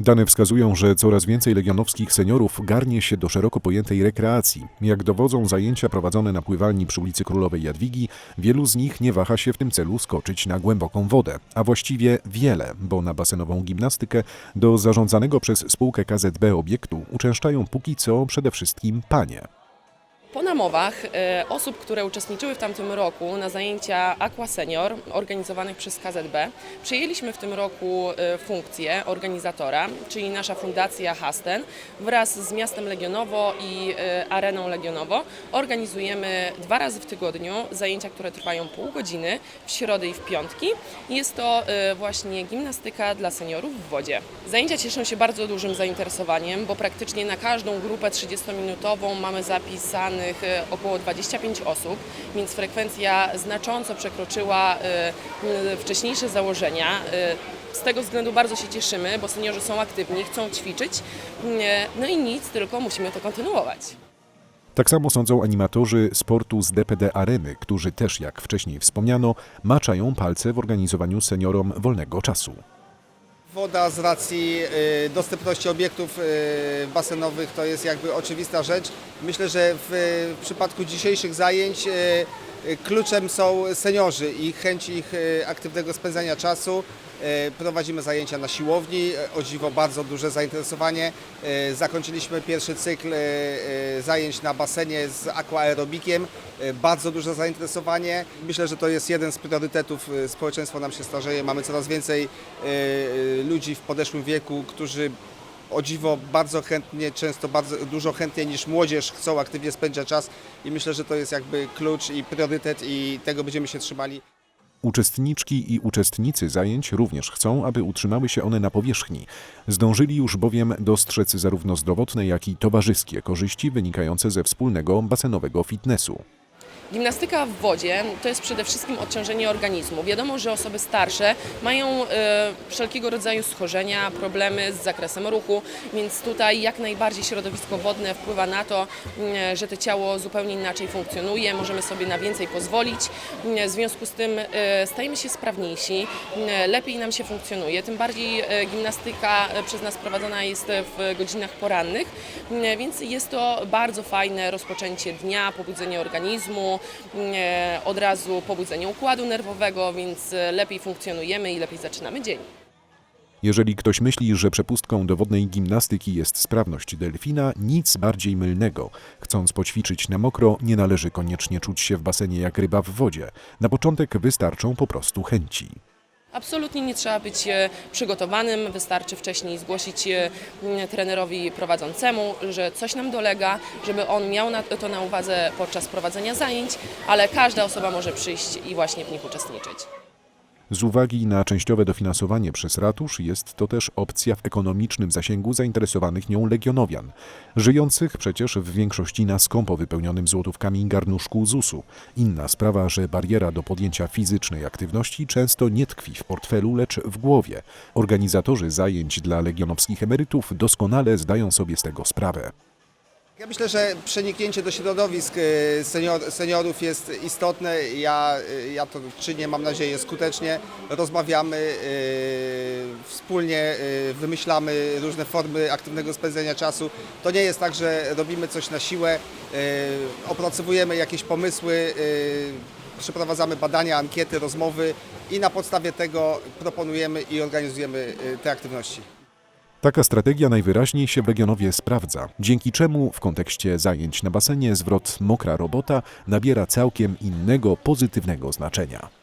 Dane wskazują, że coraz więcej legionowskich seniorów garnie się do szeroko pojętej rekreacji. Jak dowodzą zajęcia prowadzone na pływalni przy ulicy Królowej Jadwigi, wielu z nich nie waha się w tym celu skoczyć na głęboką wodę. A właściwie wiele, bo na basenową gimnastykę do zarządzanego przez spółkę KZB obiektu uczęszczają póki co przede wszystkim panie. Po namowach e, osób, które uczestniczyły w tamtym roku na zajęcia Aqua Senior organizowanych przez KZB, przejęliśmy w tym roku e, funkcję organizatora, czyli nasza fundacja Hasten wraz z miastem Legionowo i e, Areną Legionowo organizujemy dwa razy w tygodniu zajęcia, które trwają pół godziny w środę i w piątki. Jest to właśnie gimnastyka dla seniorów w wodzie. Zajęcia cieszą się bardzo dużym zainteresowaniem, bo praktycznie na każdą grupę 30-minutową mamy e, około 25 osób, więc frekwencja znacząco przekroczyła e, wcześniejsze założenia. E, Z tego względu bardzo się cieszymy, bo seniorzy są aktywni, chcą ćwiczyć. E, No i nic, tylko musimy to kontynuować. Tak samo sądzą animatorzy sportu z DPD Areny, którzy też, jak wcześniej wspomniano, maczają palce w organizowaniu seniorom wolnego czasu. Woda z racji y, dostępności obiektów y, basenowych to jest jakby oczywista rzecz. Myślę, że w, w przypadku dzisiejszych zajęć y, y, kluczem są seniorzy i chęć ich y, aktywnego spędzania czasu. Y, Prowadzimy zajęcia na siłowni, y, o dziwo bardzo duże zainteresowanie. Zakończyliśmy pierwszy cykl zajęć na basenie z aquaerobikiem. Bardzo duże zainteresowanie. Myślę, że to jest jeden z priorytetów. Społeczeństwo nam się starzeje. Mamy coraz więcej ludzi w podeszłym wieku, którzy o dziwo bardzo chętnie, często bardzo dużo chętniej niż młodzież chcą aktywnie spędzać czas i myślę, że to jest jakby klucz i priorytet i tego będziemy się trzymali. Uczestniczki i uczestnicy zajęć również chcą, aby utrzymały się one na powierzchni. Zdążyli już bowiem dostrzec zarówno zdrowotne, jak i towarzyskie korzyści wynikające ze wspólnego basenowego fitnessu. Gimnastyka w wodzie to jest przede wszystkim odciążenie organizmu. Wiadomo, że osoby starsze mają e, wszelkiego rodzaju schorzenia, problemy z zakresem ruchu, więc tutaj jak najbardziej środowisko wodne wpływa na to, mm, że to ciało zupełnie inaczej funkcjonuje, możemy sobie na więcej pozwolić. Mm, W związku z tym e, stajemy się sprawniejsi, mm, lepiej nam się funkcjonuje. Tym bardziej e, gimnastyka przez nas prowadzona jest w godzinach porannych, więc jest to bardzo fajne rozpoczęcie dnia, pobudzenie organizmu, od razu pobudzenie układu nerwowego, więc e, lepiej funkcjonujemy i lepiej zaczynamy dzień. Jeżeli ktoś myśli, że przepustką do wodnej gimnastyki jest sprawność delfina, nic bardziej mylnego. Chcąc poćwiczyć na mokro, nie należy koniecznie czuć się w basenie jak ryba w wodzie. Na początek wystarczą po prostu chęci. Absolutnie nie trzeba być e, przygotowanym, wystarczy wcześniej zgłosić e, trenerowi prowadzącemu, że coś nam dolega, żeby on miał to na uwadze podczas prowadzenia zajęć, ale każda osoba może przyjść i właśnie w nich uczestniczyć. Z uwagi na częściowe dofinansowanie przez ratusz jest to też opcja w ekonomicznym zasięgu zainteresowanych nią legionowian, żyjących przecież w większości na skąpo wypełnionym złotówkami garnuszku ZUS-u. Inna sprawa, że bariera do podjęcia fizycznej aktywności często nie tkwi w portfelu, lecz w głowie. Organizatorzy zajęć dla legionowskich emerytów doskonale zdają sobie z tego sprawę. Ja myślę, że przeniknięcie do środowisk y, senior, seniorów jest istotne. Ja, y, ja to czynię, mam nadzieję, skutecznie. Rozmawiamy, y, wspólnie y, wymyślamy różne formy aktywnego spędzenia czasu. To nie jest tak, że robimy coś na siłę, y, opracowujemy jakieś pomysły, y, przeprowadzamy badania, ankiety, rozmowy i na podstawie tego proponujemy i organizujemy y, te aktywności. Taka strategia najwyraźniej się w Legionowie sprawdza, dzięki czemu w kontekście zajęć na basenie zwrot mokra robota nabiera całkiem innego, pozytywnego znaczenia.